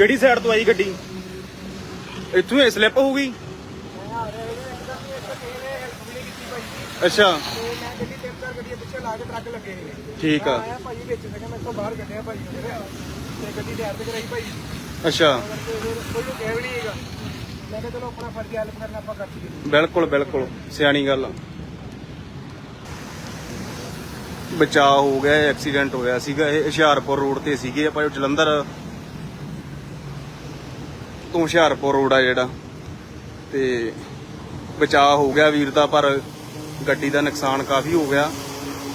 ਕਿਹੜੀ ਸਾਈਡ ਤੋਂ ਆਈ ਗੱਡੀ? ਇੱਥੋਂ ਹੀ ਸਲਿੱਪ ਹੋ ਗਈ ਅੱਛਾ। ਠੀਕ ਆ। ਭਾਈ ਵਿੱਚ ਮੈਂ ਮੈਂ ਤੋਂ ਬਾਹਰ ਕੱਢਿਆ ਭਾਈ ਤੇ ਗੱਡੀ ਟਾਇਰ ਤੇ ਕਰਾਈ ਭਾਈ ਅੱਛਾ। ਕੋਈ ਨੂੰ ਕਹਿ ਵੀ ਨਹੀਂ ਹੈਗਾ ਮੈਂ ਕਿਹਾ ਚਲੋ ਆਪਣਾ ਫਰਜ਼ ਹੈਲਪ ਕਰਨਾ ਆਪਾਂ ਕਰ ਲਈਏ ਬਿਲਕੁਲ ਬਿਲਕੁਲ। ਸਿਆਣੀ ਗੱਲ ਆ। ਬਚਾਅ ਹੋ ਗਿਆ ਐਕਸੀਡੈਂਟ ਹੋਇਆ ਸੀਗਾ। ਇਹ ਹੁਸ਼ਿਆਰਪੁਰ ਰੋਡ ਤੇ ਸੀਗੇ। ਆਪਾਂ ਜਲੰਧਰ ਤੋਂ ਹੁਸ਼ਿਆਰਪੁਰ ਰੋਡ ਆ ਜਿਹੜਾ। ਤੇ ਬਚਾਅ ਹੋ ਗਿਆ ਵੀਰ ਦਾ, ਪਰ ਗੱਡੀ ਦਾ ਨੁਕਸਾਨ ਕਾਫੀ ਹੋ ਗਿਆ।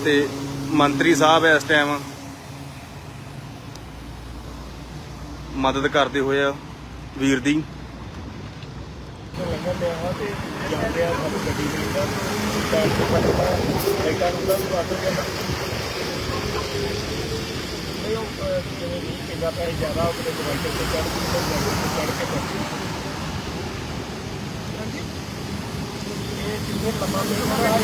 ਤੇ ਮੰਤਰੀ ਸਾਹਿਬ ਇਸ ਟਾਈਮ ਮਦਦ ਕਰਦੇ ਹੋਏ ਆ ਵੀਰ ਦੀ। ਲੰਗਰ ਲਿਆ ਵਾ ਤੇ ਜਾਂਦੇ ਆ ਸਾਡੀ ਗੱਡੀ ਦੇ ਅੰਦਰ ਟਾਇਰ ਤੇ ਪੱਟਦਾ ਨੂੰ ਤਾਂ ਵੱਧ ਗਿਆ ਜਿਵੇਂ ਨਹੀਂ ਕਿੰਨਾ ਪੈਸੇ ਜ਼ਿਆਦਾ ਉਹ ਕਿਤੇ ਡਿਵਾਈਡਰ ਤੇ ਚੜ ਕੇ ਚੜ ਕੇ ਪੱਟੀ ਇਹ ਕਿੰਨੇ ਲੰਮਾ ਮੇਰਾ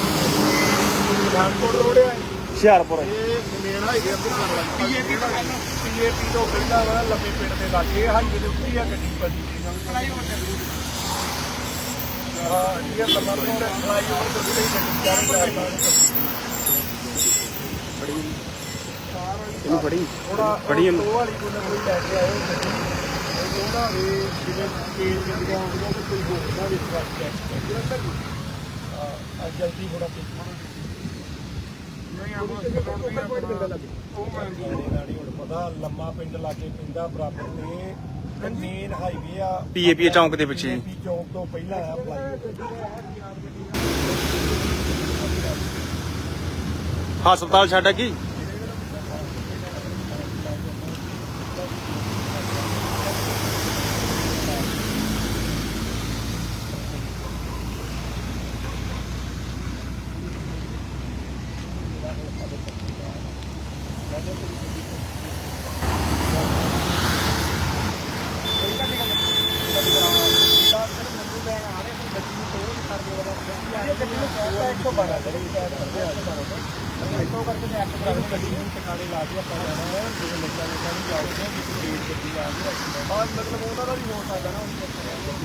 ਜਾਨਪੁਰ ਰੋਡ ਹੈ ਹੁਸ਼ਿਆਰਪੁਰ ਇਹ ਮੇਨ ਹਾਈਵੇ ਤੇ ਪੀਏਪੀ ਤੋਂ ਪੀਏਪੀ ਤੋਂ ਪਹਿਲਾਂ ਵਾ ਲੰਮੇ ਪਿੰਡ ਦੇ ਲਾਗੇ। ਹਾਈਵੇ ਦੇ ਉੱਤੇ ਆ ਗੱਡੀ ਪੱਜੀ ਹਾਂ, ਇਹ ਲੰਮਾ ਰੋਡ ਫਲਾਈਓਵਰ ਤੋਂ ਉੱਤੇ ਗੱਡੀ ਜਾ ਰਹੀ ਇਹਨੂੰ ਫੜੀ। ਫੜੀ ਇਹਨੂੰ। ਉਹ ਵਾਲੀ ਕੋਈ ਨਾ ਕੋਈ ਲੈ ਕੇ ਆਇਓ ਉਹਦਾ ਵੀ ਜਿਵੇਂ ਤੇਜ਼ ਗੱਡੀਆਂ ਆਉਂਦੀਆਂ ਤੇ ਕੋਈ ਹੋਰ ਨਾ ਵਿੱਚ ਵੱਜ ਗਿਆ ਆ ਜਲਦੀ ਥੋੜਾ ਨਹੀਂ ਗਾੜੀ ਹੁਣ ਪਤਾ ਲੰਮਾ ਪਿੰਡ ਲਾਗੇ ਪਿੰਡਾ ਬਰਾਬਰ ਤੇ ਮੇਨ ਹਾਈਵੇ ਆ। ਪੀਏਪੀ ਚੌਂਕ ਦੇ ਪਿੱਛੇ। ਪੀ ਚੌਂਕ ਤੋਂ ਪਹਿਲਾਂ ਆ ਫਲਾਈਓਵਰ ਹਸਪਤਾਲ ਛੱਡ ਕੀ? ਮਤਲਬ ਉਹਨਾਂ ਦਾ ਵੀ ਹੋ ਸਕਦਾ ਨਾ।